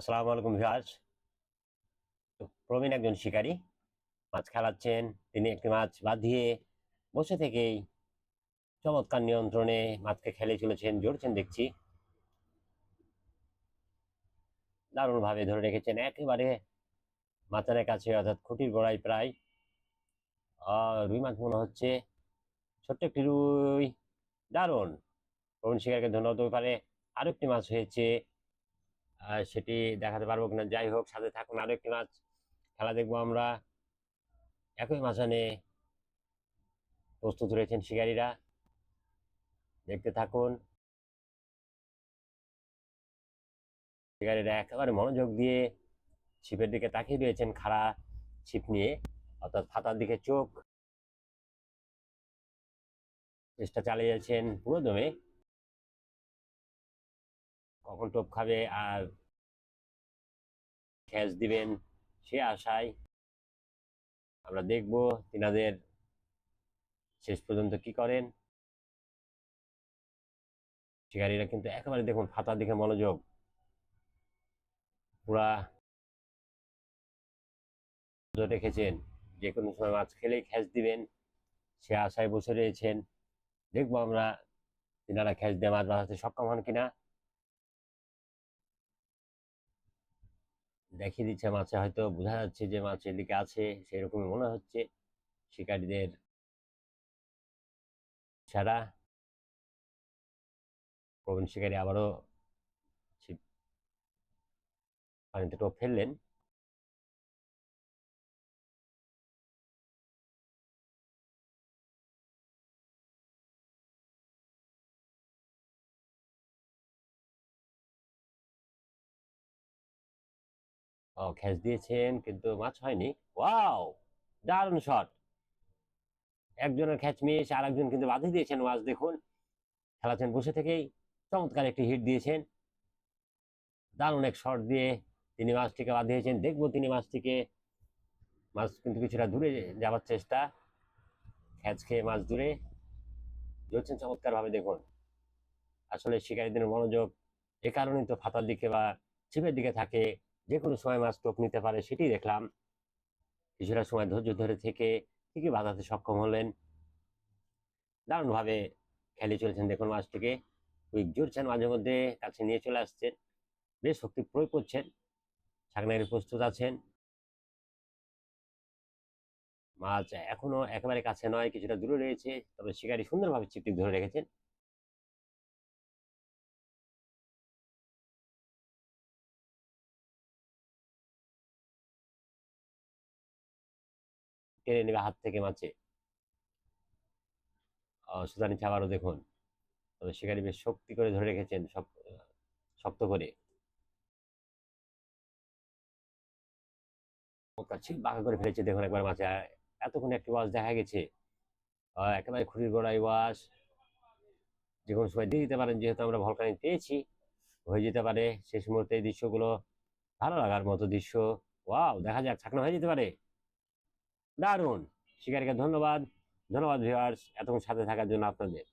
আসসালামু আলাইকুম ভিউয়ার্স। প্রবীণ একজন শিকারী মাছ খেলাচ্ছেন। তিনি একটি মাছ বাঁধিয়ে বসে থেকেই চমৎকার নিয়ন্ত্রণে মাছকে খেলে চলেছেন জড়ছেন দেখছি। দারুণভাবে ধরে রেখেছেন। একেবারে মাথার কাছে অর্থাৎ খুঁটির গোড়ায় প্রায়। রুই মাছ মনে হচ্ছে ছোট্ট একটি রুই। দারুণ। প্রবীণ শিকারকে ধন্যবাদ পারে। আরও একটি মাছ হয়েছে সেটি দেখাতে পারব কিনা, যাই হোক, সাথে থাকুন, আরও একটি মাছ খেলা দেখব আমরা। একই মাঝানে প্রস্তুত রয়েছেন শিকারীরা। দেখতে থাকুন। শিকারীরা একেবারে মনোযোগ দিয়ে ছিপের দিকে তাকিয়ে রয়েছেন, খাড়া ছিপ নিয়ে, অর্থাৎ ফাতার দিকে চোখ। চেষ্টা চালিয়ে যাচ্ছেন পুরো দমে কখন টোপ খাবে আর ক্যাচ দিবেন, সে আশায় আমরা দেখব তিনাদের শেষ পর্যন্ত কি করেন। শিকারীরা কিন্তু একেবারে দেখুন ফাতার দিকে মনোযোগ। পুরা রেখেছেন, যে কোনো সময় মাছ খেলেই খ্যাচ দিবেন, সে আশায় বসে রয়েছেন। দেখব আমরা তিনারা খ্যাচ দিয়ে মাছ বাঁচাতে সক্ষম হন কিনা। দেখিয়ে দিচ্ছে মাছে, হয়তো বোঝা যাচ্ছে যে মাছ এদিকে আছে, সেরকমই মনে হচ্ছে। শিকারীদের ছাড়া প্রবীণ শিকারী আবারও পানিতে টোপ ফেললেন। ও দিয়েছেন, কিন্তু মাছ হয়নি। ওয়াও দারুণ শট একজনের ক্যাচ মিস আর একজন কিন্তু বাধে দিয়েছেন মাছ দেখুন। খেলাছেন বসে থেকেই, চমৎকার একটি হিট দিয়েছেন। দারুণ এক শট দিয়ে তিনি মাছটিকে বাঁধিয়েছেন দেখব তিনি মাছটিকে মাছ কিন্তু কিছুটা দূরে যাওয়ার চেষ্টা। ক্যাচ খেয়ে মাছ দূরে। জ্বলছেন চমৎকার ভাবে দেখুন। আসলে শিকারীদের মনোযোগ এ কারণেই তো ফাতার দিকে বা ছিপের দিকে থাকে। যে কোনো সময় মাছ টোপ নিতে পারে সেটি দেখলাম। কিছুটা সময় ধৈর্য ধরে থেকে ঠিকই বাঁধাতে সক্ষম হলেন। দারুণভাবে খেলে চলেছেন দেখুন মাছটিকে। উইক জুড়ছেন মাঝে মধ্যে, কাছে নিয়ে চলে আসছেন। বেশ শক্তি প্রয়োগ করছেন। ছাগনাগিরি প্রস্তুত আছেন। মাছ এখনও একেবারে কাছে নয়, কিছুটা দূরে রয়েছে, তবে শিকারী সুন্দরভাবে চিপটিক ধরে রেখেছেন। টেনে নেবে হাত থেকে মাছে সুতা নিচে আবারও দেখুন। তবে শিকারী বেশ শক্তি করে ধরে রেখেছেন শক্ত করে। বাঁকা করে ফেলেছে, দেখুন একবার মাছে এতক্ষণ একটি ওয়াশ দেখা গেছে। একেবারে খুঁড়ির গোড়ায় ওয়াশ। যে কোনো সময় দিয়ে দিতে পারেন, যেহেতু আমরা ভলকানি পেয়েছি। হয়ে যেতে পারে। শেষ মুহূর্তে এই দৃশ্যগুলো ভালো লাগার মতো দৃশ্য। ওয়াও, দেখা যাক, ছাকনা হয়ে যেতে পারে। দারুণ। শিকারীকে ধন্যবাদ। ধন্যবাদ ভিউয়ার্স এতক্ষণ সাথে থাকার জন্য আপনাদের।